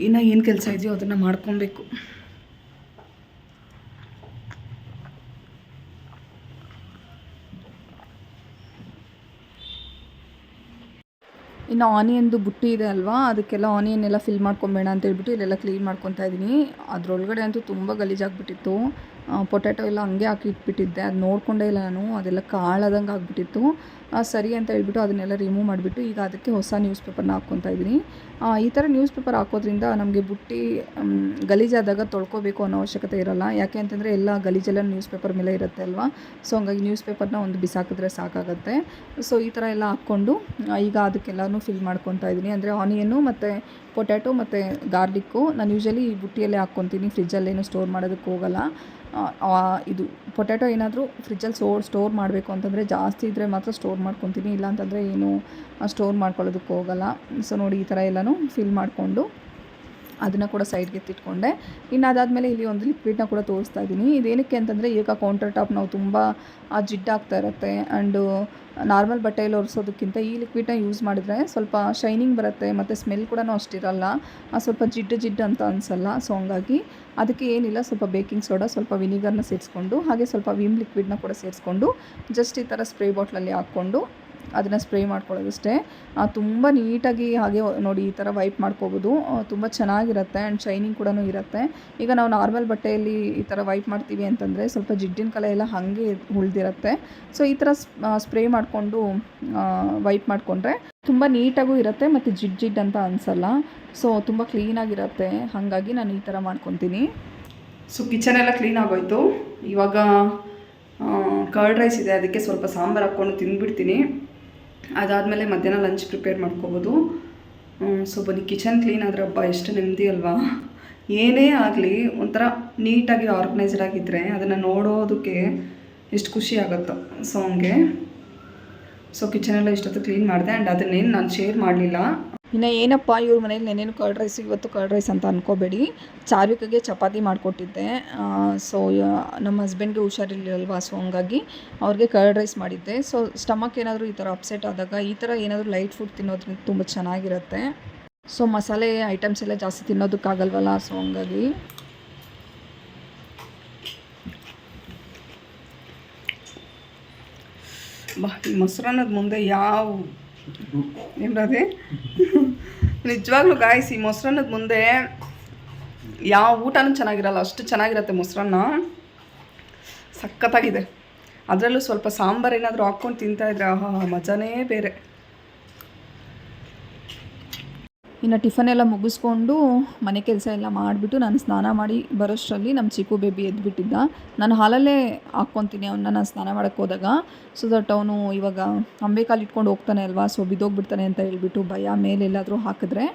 ಇನ್ನು ಏನು ಕೆಲಸ ಇದೆಯೋ ಅದನ್ನು ಮಾಡ್ಕೊಬೇಕು. ಇನ್ನು ಆನಿಯನ್ದು ಬುಟ್ಟಿ ಇದೆ ಅಲ್ವಾ? ಅದಕ್ಕೆಲ್ಲ ಆನಿಯನ್ ಎಲ್ಲ ಫಿಲ್ ಮಾಡ್ಕೊಬೇಡ ಅಂತ ಹೇಳ್ಬಿಟ್ಟು ಇಲ್ಲೆಲ್ಲ ಕ್ಲೀನ್ ಮಾಡ್ಕೊತಾ ಇದ್ದೀನಿ ಅದರೊಳಗಡೆ ಅಂತೂ ತುಂಬ ಗಲೀಜಾಗ್ಬಿಟ್ಟಿತ್ತು. ಪೊಟ್ಯಾಟೊ ಎಲ್ಲ ಹಂಗೆ ಹಾಕಿ ಇಟ್ಬಿಟ್ಟಿದ್ದೆ. ಅದು ನೋಡಿಕೊಂಡೇ ಇಲ್ಲ ನಾನು. ಅದೆಲ್ಲ ಕಾಳಾದಂಗೆ ಆಗಿಬಿಟ್ಟಿತ್ತು. ಸರಿ ಅಂತ ಹೇಳ್ಬಿಟ್ಟು ಅದನ್ನೆಲ್ಲ ರಿಮೂವ್ ಮಾಡಿಬಿಟ್ಟು ಈಗ ಅದಕ್ಕೆ ಹೊಸ ನ್ಯೂಸ್ ಪೇಪರ್ನ ಹಾಕ್ಕೊತಾ ಇದ್ದೀನಿ. ಈ ಥರ ನ್ಯೂಸ್ ಪೇಪರ್ ಹಾಕೋದ್ರಿಂದ ನಮಗೆ ಬುಟ್ಟಿ ಗಲೀಜಾದಾಗ ತೊಳ್ಕೊಬೇಕು ಅನ್ನೋ ಅವಶ್ಯಕತೆ ಇರಲ್ಲ. ಯಾಕೆ ಅಂತಂದರೆ ಎಲ್ಲ ಗಲೀಜೆಲ್ಲ ನ್ಯೂಸ್ ಪೇಪರ್ ಮೇಲೆ ಇರುತ್ತೆ ಅಲ್ವಾ? ಸೊ ಹಂಗಾಗಿ ನ್ಯೂಸ್ ಪೇಪರ್ನ ಒಂದು ಬಿಸಾಕಿದ್ರೆ ಸಾಕಾಗುತ್ತೆ. ಸೊ ಈ ಥರ ಎಲ್ಲ ಹಾಕ್ಕೊಂಡು ಈಗ ಅದಕ್ಕೆಲ್ಲನೂ ಫಿಲ್ ಮಾಡ್ಕೊತಾ ಇದ್ದೀನಿ. ಅಂದರೆ ಆನಿಯನ್ನು ಮತ್ತು ಪೊಟ್ಯಾಟೊ ಮತ್ತು ಗಾರ್ಲಿಕ್ಕು ನಾನು ಯೂಶಲಿ ಈ ಬುಟ್ಟಿಯಲ್ಲೇ ಹಾಕ್ಕೊತೀನಿ. ಫ್ರಿಜ್ಜಲ್ಲೇನು ಸ್ಟೋರ್ ಮಾಡೋದಕ್ಕೆ ಹೋಗಲ್ಲ. ಇದು ಪೊಟ್ಯಾಟೊ ಏನಾದರೂ ಫ್ರಿಜ್ಜಲ್ಲಿ ಸೋ ಸ್ಟೋರ್ ಮಾಡಬೇಕು ಅಂತಂದರೆ ಜಾಸ್ತಿ ಇದ್ದರೆ ಮಾತ್ರ ಸ್ಟೋರ್ ಮಾಡ್ಕೊತೀನಿ, ಇಲ್ಲಾಂತಂದರೆ ಏನು ಸ್ಟೋರ್ ಮಾಡ್ಕೊಳ್ಳೋದಕ್ಕೆ ಹೋಗಲ್ಲ. ಸೊ ನೋಡಿ ಈ ಥರ ಎಲ್ಲನೂ ಫಿಲ್ ಮಾಡಿಕೊಂಡು ಅದನ್ನು ಕೂಡ ಸೈಡ್ಗೆ ಎತ್ತಿಟ್ಕೊಂಡೆ ಇನ್ನು ಅದಾದಮೇಲೆ ಇಲ್ಲಿ ಒಂದು ಲಿಕ್ವಿಡ್ನ ಕೂಡ ತೋರಿಸ್ತಾ ಇದ್ದೀನಿ ಇದೇನಕ್ಕೆ ಅಂತಂದರೆ ಈಗ ಕೌಂಟರ್ ಟಾಪ್ ನಾವು ತುಂಬ ಜಿಡ್ಡಾಗ್ತಾ ಇರುತ್ತೆ. ಆ್ಯಂಡು ನಾರ್ಮಲ್ ಬಟ್ಟೆಯಲ್ಲಿ ಒರೆಸೋದಕ್ಕಿಂತ ಈ ಲಿಕ್ವಿಡ್ನ ಯೂಸ್ ಮಾಡಿದರೆ ಸ್ವಲ್ಪ ಶೈನಿಂಗ್ ಬರುತ್ತೆ, ಮತ್ತು ಸ್ಮೆಲ್ ಕೂಡ ಅಷ್ಟಿರಲ್ಲ. ಸ್ವಲ್ಪ ಜಿಡ್ಡು ಜಿಡ್ಡು ಅಂತ ಅನಿಸಲ್ಲ. ಸೊ ಹಂಗಾಗಿ ಅದಕ್ಕೆ ಏನಿಲ್ಲ, ಸ್ವಲ್ಪ ಬೇಕಿಂಗ್ ಸೋಡಾ ಸ್ವಲ್ಪ ವಿನಿಗರ್ನ ಸೇರಿಸ್ಕೊಂಡು, ಹಾಗೆ ಸ್ವಲ್ಪ ವಿಮ್ ಲಿಕ್ವಿಡ್ನ ಕೂಡ ಸೇರಿಸ್ಕೊಂಡು ಜಸ್ಟ್ ಈ ಥರ ಸ್ಪ್ರೇ ಬಾಟ್ಲಲ್ಲಿ ಹಾಕ್ಕೊಂಡು ಅದನ್ನು ಸ್ಪ್ರೇ ಮಾಡ್ಕೊಳ್ಳೋದಷ್ಟೇ. ತುಂಬ ನೀಟಾಗಿ ಹಾಗೆ ನೋಡಿ ಈ ಥರ ವೈಪ್ ಮಾಡ್ಕೋಬೋದು. ತುಂಬ ಚೆನ್ನಾಗಿರುತ್ತೆ ಆ್ಯಂಡ್ ಶೈನಿಂಗ್ ಕೂಡ ಇರುತ್ತೆ. ಈಗ ನಾವು ನಾರ್ಮಲ್ ಬಟ್ಟೆಯಲ್ಲಿ ಈ ಥರ ವೈಪ್ ಮಾಡ್ತೀವಿ ಅಂತಂದರೆ ಸ್ವಲ್ಪ ಜಿಡ್ಡಿನ ಕಲೆ ಎಲ್ಲ ಹಾಗೆ ಉಳಿದಿರುತ್ತೆ. ಸೊ, ಈ ಥರ ಸ್ಪ್ರೇ ಮಾಡಿಕೊಂಡು ವೈಪ್ ಮಾಡಿಕೊಂಡ್ರೆ ತುಂಬ ನೀಟಾಗೂ ಇರುತ್ತೆ ಮತ್ತು ಜಿಡ್ ಜಿಡ್ ಅಂತ ಅನಿಸಲ್ಲ. ಸೊ, ತುಂಬ ಕ್ಲೀನಾಗಿರುತ್ತೆ. ಹಾಗಾಗಿ ನಾನು ಈ ಥರ ಮಾಡ್ಕೊತೀನಿ. ಸೊ, ಕಿಚನ್ ಎಲ್ಲ ಕ್ಲೀನ್ ಆಗೋಯ್ತು. ಇವಾಗ ಕರ್ಡ್ ರೈಸ್ ಇದೆ. ಅದಕ್ಕೆ ಸ್ವಲ್ಪ ಸಾಂಬಾರು ಹಾಕ್ಕೊಂಡು ತಿಂದ್ಬಿಡ್ತೀನಿ. ಅದಾದಮೇಲೆ ಮಧ್ಯಾಹ್ನ ಲಂಚ್ ಪ್ರಿಪೇರ್ ಮಾಡ್ಕೋಬೋದು. ಸೊ ಬನ್ನಿ ಕಿಚನ್ ಕ್ಲೀನ್ ಆದರೆ ಹಬ್ಬ ಎಷ್ಟು ನೆಮ್ಮದಿ ಅಲ್ವಾ? ಏನೇ ಆಗಲಿ, ಒಂಥರ ನೀಟಾಗಿ ಆರ್ಗನೈಸ್ಡ್ ಆಗಿದ್ದರೆ ಅದನ್ನು ನೋಡೋದಕ್ಕೆ ಎಷ್ಟು ಖುಷಿ ಆಗುತ್ತೋ ಸೊ ಹಂಗೆ ಸೊ ಕಿಚನೆಲ್ಲ ಇಷ್ಟೊತ್ತು ಕ್ಲೀನ್ ಮಾಡಿದೆ ಆ್ಯಂಡ್ ಅದನ್ನೇನು ನಾನು ಶೇರ್ ಮಾಡಲಿಲ್ಲ. ಇನ್ನು ಏನಪ್ಪ, ಇವ್ರ ಮನೇಲಿ ನೆನೇನು ಕರ್ಡ್ ರೈಸ್ ಇವತ್ತು ಕರ್ಡ್ ರೈಸ್ ಅಂತ ಅನ್ಕೋಬೇಡಿ. ಚಾರ್ವಿಕಗೆ ಚಪಾತಿ ಮಾಡಿಕೊಟ್ಟಿದ್ದೆ. ಸೊ ನಮ್ಮ ಹಸ್ಬೆಂಡ್ಗೆ ಹುಷಾರಿರಲಿಲ್ವಾ ಸೊ ಹಂಗಾಗಿ ಅವ್ರಿಗೆ ಕರ್ಡ್ ರೈಸ್ ಮಾಡಿದ್ದೆ. ಸೊ ಸ್ಟಮಕ್ ಏನಾದರೂ ಈ ಥರ ಅಪ್ಸೆಟ್ ಆದಾಗ ಈ ಥರ ಏನಾದರೂ ಲೈಟ್ ಫುಡ್ ತಿನ್ನೋದ್ರಿಂದ ತುಂಬ ಚೆನ್ನಾಗಿರುತ್ತೆ. ಸೊ ಮಸಾಲೆ ಐಟಮ್ಸ್ ಎಲ್ಲ ಜಾಸ್ತಿ ತಿನ್ನೋದಕ್ಕಾಗಲ್ವಲ್ಲ ಸೊ ಹಂಗಾಗಿ ಬಾ ಈ ಮೊಸರನ್ನದ ಮುಂದೆ ಯಾವ ಏನದೇ ನಿಜವಾಗ್ಲೂ ಗಾಯಿಸಿ ಮೊಸರನ್ನದ ಮುಂದೆ ಯಾವ ಊಟನೂ ಚೆನ್ನಾಗಿರಲ್ಲ, ಅಷ್ಟು ಚೆನ್ನಾಗಿರುತ್ತೆ ಮೊಸರನ್ನ. ಸಖತ್ತಾಗಿದೆ. ಅದರಲ್ಲೂ ಸ್ವಲ್ಪ ಸಾಂಬಾರು ಏನಾದರೂ ಹಾಕ್ಕೊಂಡು ತಿಂತಾಯಿದ್ರೆ ಆಹಾ, ಮಜಾನೇ ಬೇರೆ. ಇನ್ನು ಟಿಫನ್ ಎಲ್ಲ ಮುಗಿಸ್ಕೊಂಡು ಮನೆ ಕೆಲಸ ಎಲ್ಲ ಮಾಡಿಬಿಟ್ಟು ನಾನು ಸ್ನಾನ ಮಾಡಿ ಬರೋಷ್ಟರಲ್ಲಿ ನಮ್ಮ ಚಿಕ್ಕು ಬೇಬಿ ಎದ್ದುಬಿಟ್ಟಿದ್ದ ನಾನು ಹಾಲಲ್ಲೇ ಹಾಕ್ಕೊತೀನಿ ಅವನ್ನ ನಾನು ಸ್ನಾನ ಮಾಡೋಕ್ಕೆ ಹೋದಾಗ. ಸೊ ದಟ್ ಅವನು ಇವಾಗ ಅಂಬೆ ಕಾಲು ಇಟ್ಕೊಂಡು ಹೋಗ್ತಾನೆ ಅಲ್ವಾ? ಸೊ ಬಿದ್ದೋಗ್ಬಿಡ್ತಾನೆ ಅಂತ ಹೇಳ್ಬಿಟ್ಟು ಭಯ ಮೇಲೆಲ್ಲಾದರೂ ಹಾಕಿದ್ರೆ.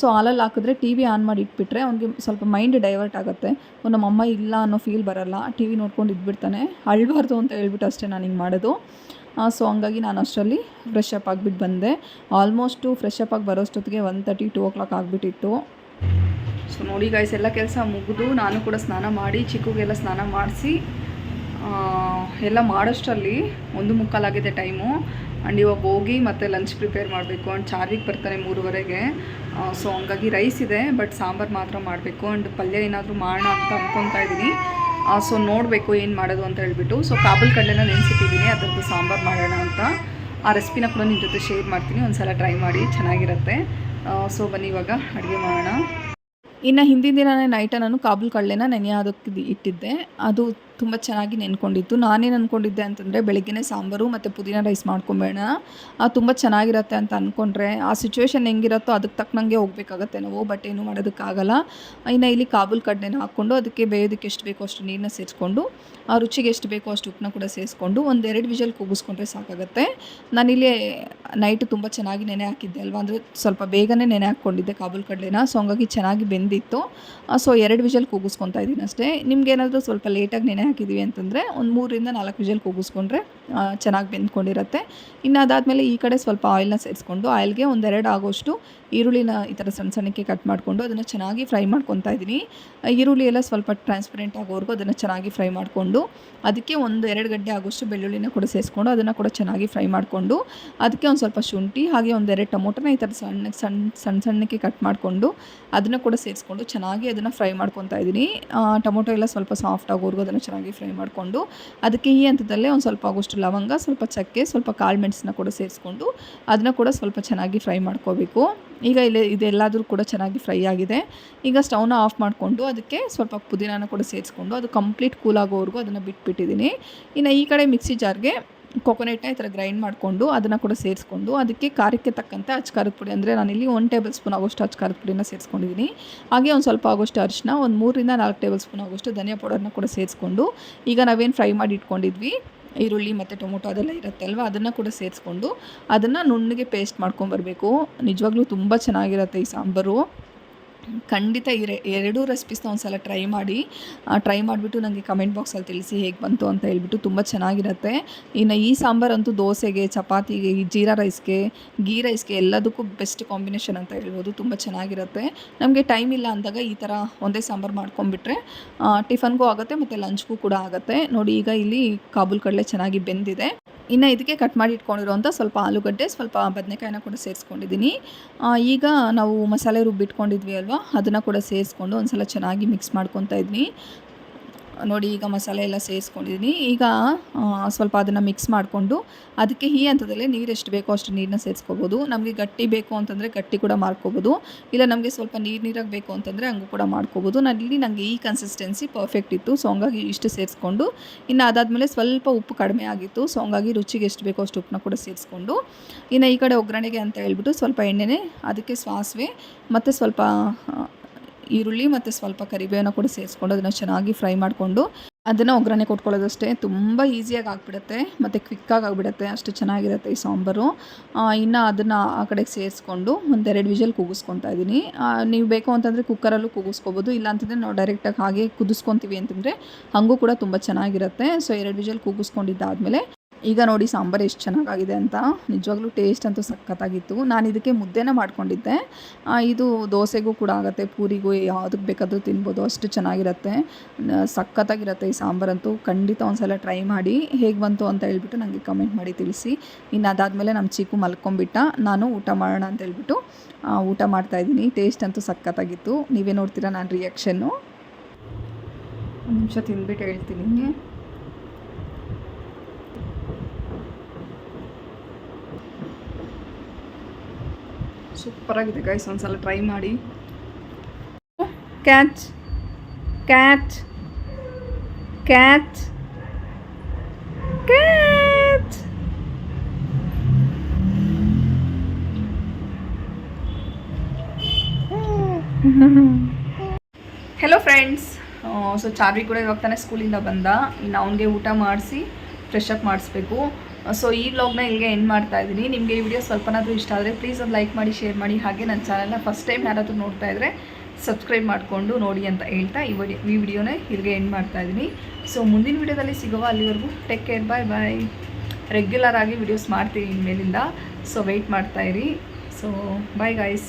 ಸೊ ಹಾಲಲ್ಲಿ ಹಾಕಿದ್ರೆ ಟಿ ವಿ ಆನ್ ಮಾಡಿ ಇಟ್ಬಿಟ್ರೆ ಅವ್ನಿಗೆ ಸ್ವಲ್ಪ ಮೈಂಡ್ ಡೈವರ್ಟ್ ಆಗುತ್ತೆ. ಅವ್ನು ನಮ್ಮ ಅಮ್ಮ ಇಲ್ಲ ಅನ್ನೋ ಫೀಲ್ ಬರಲ್ಲ. ಟಿ ವಿ ನೋಡ್ಕೊಂಡು ಇದ್ಬಿಡ್ತಾನೆ. ಅಳ್ಬಾರ್ದು ಅಂತ ಹೇಳ್ಬಿಟ್ಟು ಅಷ್ಟೇ ನಾನು ಹಿಂಗೆ ಮಾಡೋದು. ಸೊ ಹಂಗಾಗಿ ನಾನು ಅಷ್ಟರಲ್ಲಿ ಫ್ರೆಶ್ ಅಪ್ ಆಗಿಬಿಟ್ಟು ಬಂದೆ. ಆಲ್ಮೋಸ್ಟು ಫ್ರೆಶ್ ಅಪ್ ಆಗಿ ಬರೋಷ್ಟೊತ್ತಿಗೆ one thirty two o'clock ಆಗಿಬಿಟ್ಟಿತ್ತು. ಸೊ ನೋಡಿ ಗೈಸ್ ಎಲ್ಲ ಕೆಲಸ ಮುಗಿದು ನಾನು ಕೂಡ ಸ್ನಾನ ಮಾಡಿ, ಚಿಕ್ಕಗೆಲ್ಲ ಸ್ನಾನ ಮಾಡಿಸಿ ಎಲ್ಲ ಮಾಡೋಷ್ಟರಲ್ಲಿ ಒಂದು ಮುಕ್ಕಾಲಾಗಿದೆ ಟೈಮು ಆ್ಯಂಡ್ ಇವಾಗ ಹೋಗಿ ಮತ್ತೆ ಲಂಚ್ ಪ್ರಿಪೇರ್ ಮಾಡಬೇಕು. ಆ್ಯಂಡ್ ಚಾರ್ವಿಗೆ ಬರ್ತಾನೆ ಮೂರುವರೆಗೆ. ಸೊ ಹಂಗಾಗಿ ರೈಸ್ ಇದೆ ಬಟ್ ಸಾಂಬಾರು ಮಾತ್ರ ಮಾಡಬೇಕು. ಆ್ಯಂಡ್ ಪಲ್ಯ ಏನಾದರೂ ಮಾಡೋಣ ಅಂತ ಅಂದ್ಕೊತಾ ಇದ್ದೀನಿ. ಸೊ ನೋಡಬೇಕು ಏನು ಮಾಡೋದು ಅಂತ ಹೇಳ್ಬಿಟ್ಟು. ಸೊ ಕಾಬಲ್ ಕಡಲೆನ ನೆನೆಸಿಟ್ಟಿದ್ದೀನಿ ಅದರದ್ದು ಸಾಂಬಾರು ಮಾಡೋಣ ಅಂತ. ಆ ರೆಸಿಪಿನ ಕೂಡ ನಿಮ್ಮ ಜೊತೆ ಶೇರ್ ಮಾಡ್ತೀನಿ ಒಂದು ಸಲ ಟ್ರೈ ಮಾಡಿ, ಚೆನ್ನಾಗಿರುತ್ತೆ. ಸೊ ಬನ್ನಿ ಇವಾಗ ಅಡುಗೆ ಮಾಡೋಣ. ಇನ್ನು ಹಿಂದಿನ ದಿನನೇ ನೈಟ ನಾನು ಕಾಬೂಲ್ ಕಡಲೆನ ನೆನೆಯೋದಕ್ಕೆ ಇಟ್ಟಿದ್ದೆ. ಅದು ತುಂಬ ಚೆನ್ನಾಗಿ ನೆನ್ಕೊಂಡಿತ್ತು. ನಾನೇನು ಅಂದ್ಕೊಂಡಿದ್ದೆ ಅಂತಂದರೆ ಬೆಳಗ್ಗೆನೇ ಸಾಂಬಾರು ಮತ್ತು ಪುದೀನ ರೈಸ್ ಮಾಡ್ಕೊಂಬೇಡ. ಅದು ತುಂಬ ಚೆನ್ನಾಗಿರುತ್ತೆ ಅಂತ ಅಂದ್ಕೊಂಡ್ರೆ ಆ ಸಿಚುವೇಷನ್ ಹೆಂಗಿರುತ್ತೋ ಅದಕ್ಕೆ ತಕ್ಕನಂಗೆ ಹೋಗ್ಬೇಕಾಗತ್ತೆ ನಾವು ಬಟ್ ಏನು ಮಾಡೋದಕ್ಕಾಗಲ್ಲ. ಇನ್ನು ಇಲ್ಲಿ ಕಾಬೂಲ್ ಕಡಲೆನ ಹಾಕ್ಕೊಂಡು ಅದಕ್ಕೆ ಬೇಯೋದಕ್ಕೆ ಎಷ್ಟು ಬೇಕೋ ಅಷ್ಟು ನೀರನ್ನ ಸೇರಿಸ್ಕೊಂಡು, ಆ ರುಚಿಗೆ ಎಷ್ಟು ಬೇಕೋ ಅಷ್ಟು ಉಪ್ಪನ್ನ ಕೂಡ ಸೇರಿಸ್ಕೊಂಡು ಒಂದೆರಡು ವಿಷಲ್ ಕೂಗಿಸ್ಕೊಂಡ್ರೆ ಸಾಕಾಗುತ್ತೆ. ನಾನಿಲ್ಲಿ ನೈಟು ತುಂಬ ಚೆನ್ನಾಗಿ ನೆನೆ ಹಾಕಿದ್ದೆ ಅಲ್ವಾ? ಅಂದರೆ ಸ್ವಲ್ಪ ಬೇಗನೆ ನೆನೆ ಹಾಕ್ಕೊಂಡಿದ್ದೆ ಕಾಬೂಲ್ ಕಡಲೆನ. ಸೊ ಹಂಗಾಗಿ ಚೆನ್ನಾಗಿ ಬೆಂದಿತ್ತು. ಸೊ ಎರಡು ವಿಜಲ್ ಕೂಗಿಸ್ಕೊತಾ ಇದ್ದೀನಿ ಅಷ್ಟೇ. ನಿಮ್ಗೆ ಏನಾದರೂ ಸ್ವಲ್ಪ ಲೇಟಾಗಿ ನೆನೆ ಹಾಕಿದ್ದೀವಿ ಅಂತಂದರೆ ಒಂದು ಮೂರರಿಂದ ನಾಲ್ಕು ವಿಜಲ್ ಕೂಗಿಸ್ಕೊಂಡ್ರೆ ಚೆನ್ನಾಗಿ ಬೆಂದ್ಕೊಂಡಿರುತ್ತೆ. ಇನ್ನು ಅದಾದಮೇಲೆ ಈ ಕಡೆ ಸ್ವಲ್ಪ ಆಯಿಲ್ನ ಸೇರಿಸ್ಕೊಂಡು ಆಯಿಲ್ಗೆ ಒಂದೆರಡು ಆಗೋಷ್ಟು ಈರುಳ್ಳಿನ ಈ ಥರ ಸಣ್ಣ ಸಣ್ಣಕ್ಕೆ ಕಟ್ ಮಾಡಿಕೊಂಡು ಅದನ್ನು ಚೆನ್ನಾಗಿ ಫ್ರೈ ಮಾಡ್ಕೊತಾ ಇದ್ದೀನಿ. ಈರುಳ್ಳಿ ಎಲ್ಲ ಸ್ವಲ್ಪ ಟ್ರಾನ್ಸ್ಪರೆಂಟ್ ಆಗೋವರೆಗೂ ಅದನ್ನು ಚೆನ್ನಾಗಿ ಫ್ರೈ ಮಾಡಿಕೊಂಡು, ಅದಕ್ಕೆ ಒಂದು ಎರಡು ಗಂಟೆ ಆಗೋಷ್ಟು ಬೆಳ್ಳುಳ್ಳಿನ ಕೂಡ ಸೇರಿಸ್ಕೊಂಡು ಅದನ್ನು ಕೂಡ ಚೆನ್ನಾಗಿ ಫ್ರೈ ಮಾಡಿಕೊಂಡು, ಅದಕ್ಕೆ ಒಂದು ಸ್ವಲ್ಪ ಶುಂಠಿ, ಹಾಗೆ ಒಂದೆರಡು ಟೊಮೊಟೊನ ಈ ಥರ ಸಣ್ಣ ಸಣ್ಣ ಸಣ್ಣ ಸಣ್ಣಕ್ಕೆ ಕಟ್ ಮಾಡಿಕೊಂಡು ಅದನ್ನು ಕೂಡ ಸೇರಿಸ್ಕೊಂಡು ಚೆನ್ನಾಗಿ ಅದನ್ನು ಫ್ರೈ ಮಾಡ್ಕೊತಾ ಇದ್ದೀನಿ. ಟೊಮೊಟೊ ಎಲ್ಲ ಸ್ವಲ್ಪ ಸಾಫ್ಟ್ ಆಗೋರ್ಗು ಅದನ್ನು ಚೆನ್ನಾಗಿ ಫ್ರೈ ಮಾಡಿಕೊಂಡು ಅದಕ್ಕೆ ಈ ಹಂತದಲ್ಲೇ ಒಂದು ಸ್ವಲ್ಪ ಆಗೋಷ್ಟು ಲವಂಗ, ಸ್ವಲ್ಪ ಚಕ್ಕೆ, ಸ್ವಲ್ಪ ಕಾಳು ಮೆಣಸನ್ನ ಕೂಡ ಸೇರಿಸ್ಕೊಂಡು ಅದನ್ನು ಕೂಡ ಸ್ವಲ್ಪ ಚೆನ್ನಾಗಿ ಫ್ರೈ ಮಾಡ್ಕೋಬೇಕು. ಈಗ ಇಲ್ಲಿ ಇದೆಲ್ಲಾದರೂ ಕೂಡ ಚೆನ್ನಾಗಿ ಫ್ರೈ ಆಗಿದೆ. ಈಗ ಸ್ಟವ್ನ ಆಫ್ ಮಾಡಿಕೊಂಡು ಅದಕ್ಕೆ ಸ್ವಲ್ಪ ಪುದೀನಾನ ಕೂಡ ಸೇರಿಸ್ಕೊಂಡು ಅದು ಕಂಪ್ಲೀಟ್ ಕೂಲ್ ಆಗೋವರೆಗೂ ಅದನ್ನು ಬಿಟ್ಬಿಟ್ಟಿದ್ದೀನಿ. ಇನ್ನು ಈ ಕಡೆ ಮಿಕ್ಸಿ ಜಾರ್ಗೆ ಕೊಕೊನೆಟ್ನ ಈ ಥರ ಗ್ರೈಂಡ್ ಮಾಡಿಕೊಂಡು ಅದನ್ನು ಕೂಡ ಸೇರಿಸ್ಕೊಂಡು ಅದಕ್ಕೆ ಖಾರಕ್ಕೆ ತಕ್ಕಂತೆ ಅಚ್ಕಾರದ ಪುಡಿ. ಅಂದರೆ ನಾನಿಲ್ಲಿ ಒಂದು ಟೇಬಲ್ ಸ್ಪೂನ್ ಆಗೋಷ್ಟು ಅಚ್ಕಾರದ ಪುಡಿನ ಸೇರಿಸ್ಕೊಂಡಿದ್ದೀನಿ ಹಾಗೆ ಒಂದು ಸ್ವಲ್ಪ ಆಗೋಷ್ಟು ಅರಿಶಿನ ಒಂದು ಮೂರರಿಂದ ನಾಲ್ಕು ಟೇಬಲ್ ಸ್ಪೂನ್ ಆಗೋಷ್ಟು ಧನಿಯಾ ಪೌಡರ್ನ ಕೂಡ ಸೇರಿಸ್ಕೊಂಡು ಈಗ ನಾವೇನು ಫ್ರೈ ಮಾಡಿ ಇಟ್ಕೊಂಡಿದ್ವಿ, ಈರುಳ್ಳಿ ಮತ್ತು ಟೊಮೊಟೊ ಅದೆಲ್ಲ ಇರುತ್ತೆ ಅಲ್ವಾ? ಅದನ್ನು ಕೂಡ ಸೇರಿಸ್ಕೊಂಡು ಅದನ್ನು ನುಣ್ಣಗೆ ಪೇಸ್ಟ್ ಮಾಡ್ಕೊಂಬರ್ಬೇಕು ನಿಜವಾಗ್ಲೂ ತುಂಬ ಚೆನ್ನಾಗಿರುತ್ತೆ ಈ ಸಾಂಬಾರು. ಖಂಡಿತ ಇರೆ, ಎರಡೂ ರೆಸಿಪೀಸ್ನ ಒಂದು ಸಲ ಟ್ರೈ ಮಾಡಿ. ಟ್ರೈ ಮಾಡಿಬಿಟ್ಟು ನನಗೆ ಕಮೆಂಟ್ ಬಾಕ್ಸಲ್ಲಿ ತಿಳಿಸಿ ಹೇಗೆ ಬಂತು ಅಂತ ಹೇಳ್ಬಿಟ್ಟು ತುಂಬ ಚೆನ್ನಾಗಿರುತ್ತೆ. ಇನ್ನು ಈ ಸಾಂಬಾರಂತೂ ದೋಸೆಗೆ, ಚಪಾತಿಗೆ, ಈ ಜೀರಾ ರೈಸ್ಗೆ ಗೀ ರೈಸ್ಗೆ ಎಲ್ಲದಕ್ಕೂ ಬೆಸ್ಟ್ ಕಾಂಬಿನೇಷನ್ ಅಂತ ಹೇಳ್ಬೋದು. ತುಂಬ ಚೆನ್ನಾಗಿರುತ್ತೆ. ನಮಗೆ ಟೈಮ್ ಇಲ್ಲ ಅಂದಾಗ ಈ ಥರ ಒಂದೇ ಸಾಂಬಾರು ಮಾಡ್ಕೊಂಬಿಟ್ರೆ ಟಿಫನ್ಗೂ ಆಗುತ್ತೆ ಮತ್ತು ಲಂಚ್ಗೂ ಕೂಡ ಆಗುತ್ತೆ. ನೋಡಿ ಈಗ ಇಲ್ಲಿ ಕಾಬೂಲ್ ಕಡಲೆ ಚೆನ್ನಾಗಿ ಬೆಂದಿದೆ. ಇನ್ನು ಇದಕ್ಕೆ ಕಟ್ ಮಾಡಿ ಇಟ್ಕೊಂಡಿರೋಂಥ ಸ್ವಲ್ಪ ಆಲೂಗಡ್ಡೆ, ಸ್ವಲ್ಪ ಬದನೆಕಾಯಿನ ಕೂಡ ಸೇರಿಸ್ಕೊಂಡಿದ್ದೀನಿ ಈಗ ನಾವು ಮಸಾಲೆ ರುಬ್ಬಿಟ್ಕೊಂಡಿದ್ವಿ ಅಲ್ವಾ? ಅದನ್ನು ಕೂಡ ಸೇರಿಸ್ಕೊಂಡು ಒಂದು ಸಲ ಚೆನ್ನಾಗಿ ಮಿಕ್ಸ್ ಮಾಡ್ಕೊತಾ ಇದ್ವಿ. ನೋಡಿ ಈಗ ಮಸಾಲೆ ಎಲ್ಲ ಸೇರಿಸ್ಕೊಂಡಿದ್ದೀನಿ ಈಗ ಸ್ವಲ್ಪ ಅದನ್ನು ಮಿಕ್ಸ್ ಮಾಡಿಕೊಂಡು ಅದಕ್ಕೆ ಈ ಹಂತದಲ್ಲೇ ನೀರು ಎಷ್ಟು ಬೇಕೋ ಅಷ್ಟು ನೀರನ್ನ ಸೇರಿಸ್ಕೋಬೋದು. ನಮಗೆ ಗಟ್ಟಿ ಬೇಕು ಅಂತಂದರೆ ಗಟ್ಟಿ ಕೂಡ ಮಾಡ್ಕೋಬೋದು. ಇಲ್ಲ, ನಮಗೆ ಸ್ವಲ್ಪ ನೀರು ನೀರಾಗಿ ಬೇಕು ಅಂತಂದರೆ ಹಂಗೂ ಕೂಡ ಮಾಡ್ಕೋಬೋದು. ಇಲ್ಲಿ ನನಗೆ ಈ ಕನ್ಸಿಸ್ಟೆನ್ಸಿ ಪರ್ಫೆಕ್ಟ್ ಇತ್ತು. ಸೊ ಹಂಗಾಗಿ ಇಷ್ಟು ಸೇರಿಸ್ಕೊಂಡು, ಇನ್ನು ಅದಾದಮೇಲೆ ಸ್ವಲ್ಪ ಉಪ್ಪು ಕಡಿಮೆ ಆಗಿತ್ತು. ಸೊ ಹಂಗಾಗಿ ರುಚಿಗೆ ಎಷ್ಟು ಬೇಕೋ ಅಷ್ಟು ಉಪ್ಪನ್ನ ಕೂಡ ಸೇರಿಸ್ಕೊಂಡು, ಇನ್ನು ಈ ಕಡೆ ಒಗ್ಗರಣೆಗೆ ಅಂತ ಹೇಳ್ಬಿಟ್ಟು ಸ್ವಲ್ಪ ಎಣ್ಣೆನೇ, ಅದಕ್ಕೆ ಸಾಸಿವೆ ಮತ್ತು ಸ್ವಲ್ಪ ಈರುಳ್ಳಿ ಮತ್ತು ಸ್ವಲ್ಪ ಕರಿಬೇವನ್ನ ಕೂಡ ಸೇರಿಸ್ಕೊಂಡು ಅದನ್ನು ಚೆನ್ನಾಗಿ ಫ್ರೈ ಮಾಡಿಕೊಂಡು ಅದನ್ನು ಒಗ್ಗರಣೆ ಕೊಟ್ಕೊಳ್ಳೋದಷ್ಟೇ. ತುಂಬ ಈಸಿಯಾಗಿ ಆಗಿಬಿಡುತ್ತೆ. ಮತ್ತು ಕ್ವಿಕ್ಕಾಗಿ ಆಗಿಬಿಡುತ್ತೆ. ಅಷ್ಟು ಚೆನ್ನಾಗಿರುತ್ತೆ ಈ ಸಾಂಬಾರು. ಇನ್ನು ಅದನ್ನು ಆ ಕಡೆಗೆ ಸೇರಿಸ್ಕೊಂಡು ಒಂದೆರಡು ವಿಷಲ್ ಕೂಗಿಸ್ಕೊತಾ ಇದ್ದೀನಿ ನೀವು ಬೇಕು ಅಂತಂದರೆ ಕುಕ್ಕರಲ್ಲೂ ಕೂಗಿಸ್ಕೋಬೋದು. ಇಲ್ಲ ಅಂತಂದರೆ ನಾವು ಡೈರೆಕ್ಟಾಗಿ ಹಾಗೆ ಕುದಿಸ್ಕೊತೀವಿ ಅಂತಂದರೆ ಹಾಗೂ ಕೂಡ ತುಂಬ ಚೆನ್ನಾಗಿರುತ್ತೆ. ಸೊ ಎರಡು ವಿಷಲ್ ಕೂಗಿಸ್ಕೊಂಡಿದ್ದಾದಮೇಲೆ ಈಗ ನೋಡಿ ಸಾಂಬಾರು ಎಷ್ಟು ಚೆನ್ನಾಗಾಗಿದೆ ಅಂತ. ನಿಜವಾಗ್ಲೂ ಟೇಸ್ಟ್ ಅಂತೂ ಸಖತ್ತಾಗಿತ್ತು. ನಾನು ಇದಕ್ಕೆ ಮುದ್ದೆನ ಮಾಡ್ಕೊಂಡಿದ್ದೆ. ಇದು ದೋಸೆಗೂ ಕೂಡ ಆಗುತ್ತೆ, ಪೂರಿಗೂ ಯಾವುದಕ್ಕೆ ಬೇಕಾದರೂ ತಿನ್ಬೋದು, ಅಷ್ಟು ಚೆನ್ನಾಗಿರುತ್ತೆ. ಸಖತ್ತಾಗಿರುತ್ತೆ ಈ ಸಾಂಬಾರಂತೂ ಖಂಡಿತ ಒಂದ್ಸಲ ಟ್ರೈ ಮಾಡಿ, ಹೇಗೆ ಬಂತು ಅಂತ ಹೇಳ್ಬಿಟ್ಟು ನನಗೆ ಕಮೆಂಟ್ ಮಾಡಿ ತಿಳಿಸಿ. ಇನ್ನು ಅದಾದಮೇಲೆ ನಮ್ಮ ಚೀಕು ಮಲ್ಕೊಂಬಿಟ್ಟ, ನಾನು ಊಟ ಮಾಡೋಣ ಅಂತ ಹೇಳ್ಬಿಟ್ಟು ಊಟ ಮಾಡ್ತಾಯಿದ್ದೀನಿ ಟೇಸ್ಟ್ ಅಂತೂ ಸಖತ್ತಾಗಿತ್ತು. ನೀವೇ ನೋಡ್ತೀರಾ ನಾನು ರಿಯಾಕ್ಷನ್ನು ಒಂದು ನಿಮಿಷ ತಿಂದ್ಬಿಟ್ಟು ಹೇಳ್ತೀನಿ ಸೂಪರಾಗಿದೆ ಗೈಸ್ ಒಂದ್ಸಲ ಟ್ರೈ ಮಾಡಿ. Catch catch catch catch hello friends so Charvi ಕೂಡ ಇವಾಗ ತಾನೆ ಸ್ಕೂಲಿಂದ ಬಂದ. ಇನ್ನು ಅವನಿಗೆ ಊಟ ಮಾಡಿಸಿ ಫ್ರೆಶ್ ಅಪ್ ಮಾಡಿಸ್ಬೇಕು. ಸೊ ಈ ವ್ಲಾಗ್ನ ಇಲ್ಲಿಗೆ ಎಂಡ್ ಮಾಡ್ತಾ ಇದ್ದೀನಿ. ನಿಮಗೆ ಈ ವಿಡಿಯೋ ಸ್ವಲ್ಪನಾದರೂ ಇಷ್ಟ ಆದರೆ ಪ್ಲೀಸ್ ಒಂದು ಲೈಕ್ ಮಾಡಿ ಶೇರ್ ಮಾಡಿ. ಹಾಗೆ ನನ್ನ ಚಾನಲ್ನ ಫಸ್ಟ್ ಟೈಮ್ ಯಾರಾದರೂ ನೋಡ್ತಾ ಇದ್ದರೆ ಸಬ್ಸ್ಕ್ರೈಬ್ ಮಾಡಿಕೊಂಡು ನೋಡಿ ಅಂತ ಹೇಳ್ತಾ ಈ ವಿಡಿಯೋ ಈ ವಿಡಿಯೋನ ಇಲ್ಲಿಗೆ ಎಂಡ್ ಮಾಡ್ತಾ ಇದ್ದೀನಿ. ಸೊ ಮುಂದಿನ ವಿಡಿಯೋದಲ್ಲಿ ಸಿಗುವ ಅಲ್ಲಿವರೆಗೂ take care bye bye regular ಆಗಿ ವಿಡಿಯೋಸ್ ಮಾಡ್ತೀನಿ ಇನ್ಮೇಲಿಂದ ಸೊ ವೆಯ್ಟ್ ಮಾಡ್ತಾ ಇರಿ. So bye guys